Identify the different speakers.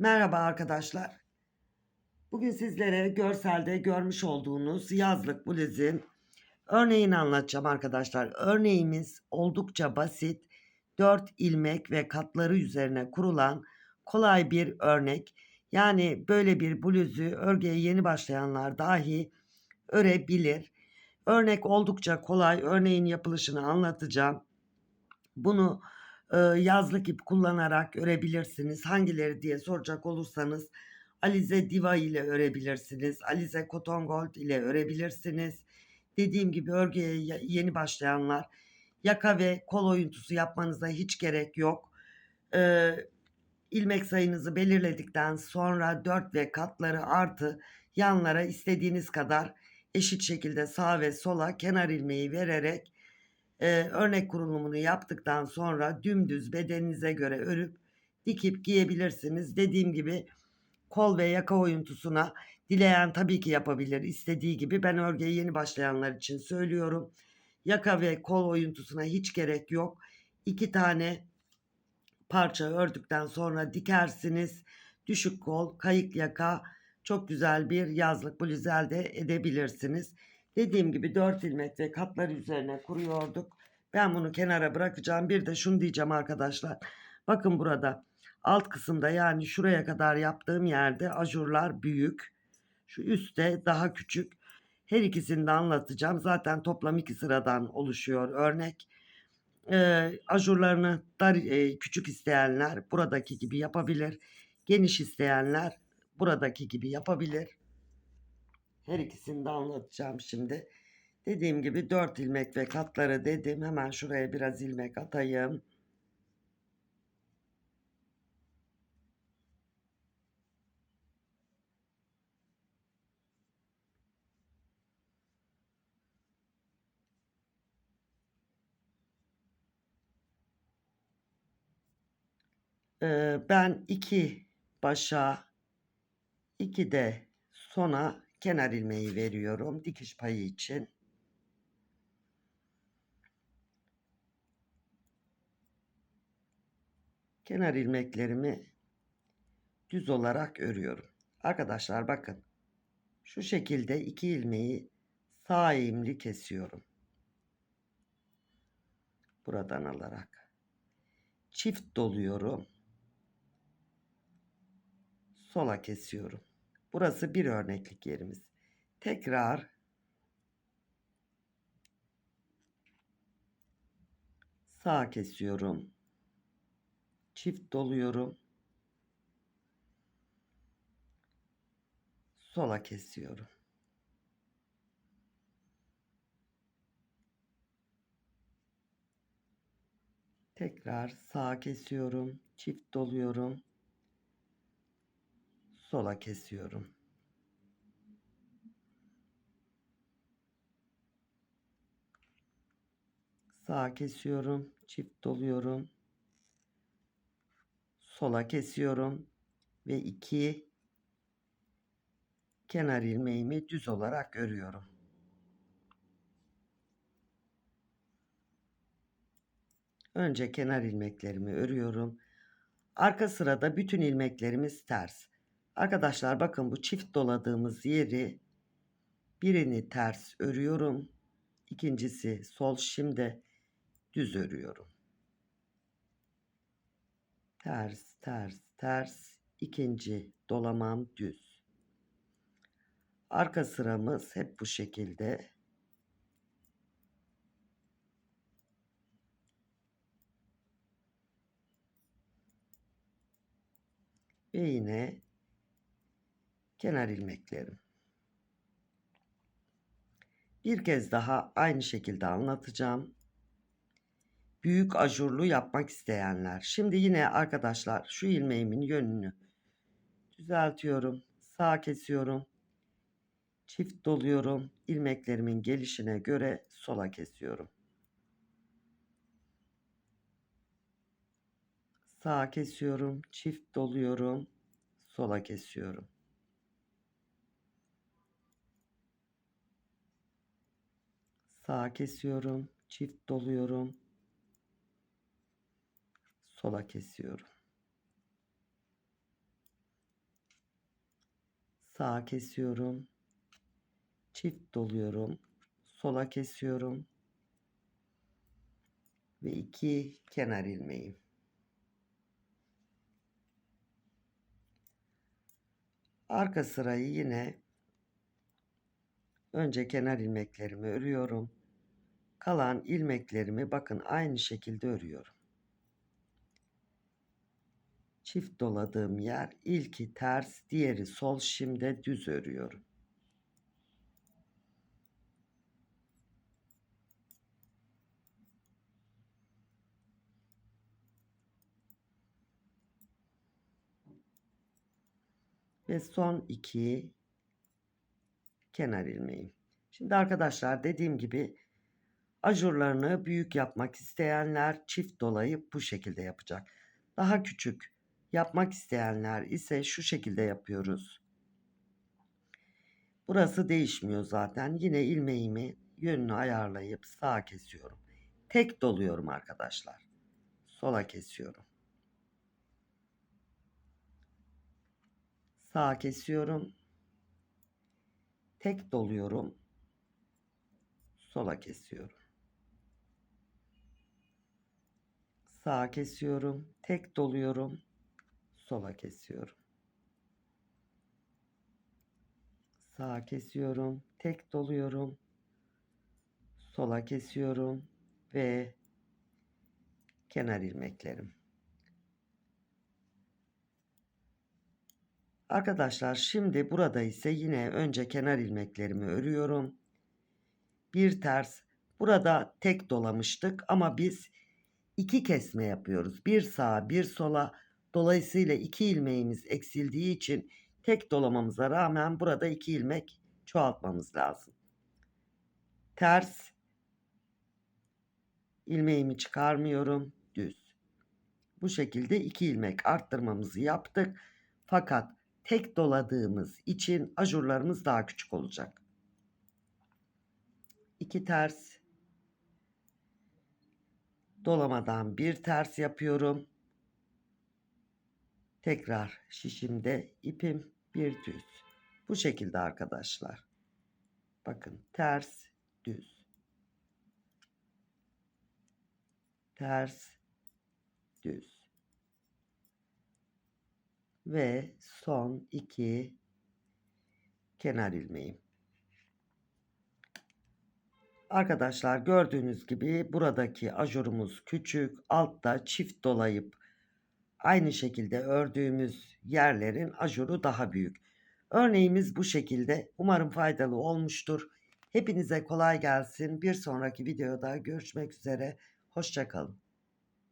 Speaker 1: Merhaba arkadaşlar. Bugün sizlere görselde görmüş olduğunuz yazlık bluzun örneğini anlatacağım arkadaşlar. Örneğimiz oldukça basit. 4 ilmek ve katları üzerine kurulan kolay bir örnek. Yani böyle bir bluzu örgüye yeni başlayanlar dahi örebilir. Örnek oldukça kolay. Örneğin yapılışını anlatacağım. Bunu e, yazlık ip kullanarak örebilirsiniz. Hangileri diye soracak olursanız Alize Diva ile örebilirsiniz. Alize Cotton Gold ile örebilirsiniz. Dediğim gibi örgüye ye- yeni başlayanlar yaka ve kol oyuntusu yapmanıza hiç gerek yok. Ee, ilmek sayınızı belirledikten sonra 4 ve katları artı yanlara istediğiniz kadar eşit şekilde sağ ve sola kenar ilmeği vererek e, örnek kurulumunu yaptıktan sonra dümdüz bedeninize göre örüp dikip giyebilirsiniz. Dediğim gibi kol ve yaka oyuntusuna dileyen tabii ki yapabilir istediği gibi. Ben örgüye yeni başlayanlar için söylüyorum. Yaka ve kol oyuntusuna hiç gerek yok. İki tane parça ördükten sonra dikersiniz. Düşük kol, kayık yaka çok güzel bir yazlık bluz elde edebilirsiniz. Dediğim gibi 4 ilmek ve katlar üzerine kuruyorduk. Ben bunu kenara bırakacağım. Bir de şunu diyeceğim arkadaşlar. Bakın burada alt kısımda yani şuraya kadar yaptığım yerde ajurlar büyük. Şu üstte daha küçük. Her ikisini de anlatacağım. Zaten toplam iki sıradan oluşuyor örnek. Ee, ajurlarını dar, e, küçük isteyenler buradaki gibi yapabilir. Geniş isteyenler buradaki gibi yapabilir. Her ikisini de anlatacağım şimdi. Dediğim gibi 4 ilmek ve katları dedim. Hemen şuraya biraz ilmek atayım. Ee, ben iki başa iki de sona kenar ilmeği veriyorum dikiş payı için. Kenar ilmeklerimi düz olarak örüyorum. Arkadaşlar bakın. Şu şekilde iki ilmeği sağ eğimli kesiyorum. Buradan alarak. Çift doluyorum. Sola kesiyorum. Burası bir örneklik yerimiz. Tekrar sağ kesiyorum. Çift doluyorum. Sola kesiyorum. Tekrar sağ kesiyorum. Çift doluyorum. Sola kesiyorum. Sağ kesiyorum. Çift doluyorum. Sola kesiyorum. Ve iki kenar ilmeğimi düz olarak örüyorum. Önce kenar ilmeklerimi örüyorum. Arka sırada bütün ilmeklerimiz ters. Arkadaşlar bakın bu çift doladığımız yeri birini ters örüyorum. İkincisi sol şimdi düz örüyorum. Ters, ters, ters. İkinci dolamam düz. Arka sıramız hep bu şekilde. Ve yine kenar ilmeklerim. Bir kez daha aynı şekilde anlatacağım. Büyük ajurlu yapmak isteyenler. Şimdi yine arkadaşlar şu ilmeğimin yönünü düzeltiyorum. Sağ kesiyorum. Çift doluyorum. ilmeklerimin gelişine göre sola kesiyorum. Sağ kesiyorum. Çift doluyorum. Sola kesiyorum. Sağ kesiyorum. Çift doluyorum. Sola kesiyorum. Sağa kesiyorum. Çift doluyorum. Sola kesiyorum. Ve iki kenar ilmeğim. Arka sırayı yine önce kenar ilmeklerimi örüyorum. Kalan ilmeklerimi bakın aynı şekilde örüyorum. Çift doladığım yer ilki ters, diğeri sol şimdi düz örüyorum. Ve son iki kenar ilmeğim. Şimdi arkadaşlar dediğim gibi ajurlarını büyük yapmak isteyenler çift dolayıp bu şekilde yapacak. Daha küçük yapmak isteyenler ise şu şekilde yapıyoruz. Burası değişmiyor zaten. Yine ilmeğimi yönünü ayarlayıp sağa kesiyorum. Tek doluyorum arkadaşlar. Sola kesiyorum. Sağa kesiyorum. Tek doluyorum. Sola kesiyorum. Sağa kesiyorum. Tek doluyorum. Sola kesiyorum. Sağa kesiyorum. Tek doluyorum. Sola kesiyorum. Ve kenar ilmeklerim. Arkadaşlar şimdi burada ise yine önce kenar ilmeklerimi örüyorum. Bir ters. Burada tek dolamıştık ama biz iki kesme yapıyoruz. Bir sağa bir sola. Dolayısıyla iki ilmeğimiz eksildiği için tek dolamamıza rağmen burada iki ilmek çoğaltmamız lazım. Ters ilmeğimi çıkarmıyorum. Düz. Bu şekilde iki ilmek arttırmamızı yaptık. Fakat tek doladığımız için ajurlarımız daha küçük olacak. İki ters dolamadan bir ters yapıyorum. Tekrar şişimde ipim bir düz. Bu şekilde arkadaşlar. Bakın ters düz. Ters düz. Ve son iki kenar ilmeğim. Arkadaşlar gördüğünüz gibi buradaki ajurumuz küçük. Altta çift dolayıp aynı şekilde ördüğümüz yerlerin ajuru daha büyük. Örneğimiz bu şekilde. Umarım faydalı olmuştur. Hepinize kolay gelsin. Bir sonraki videoda görüşmek üzere. Hoşçakalın.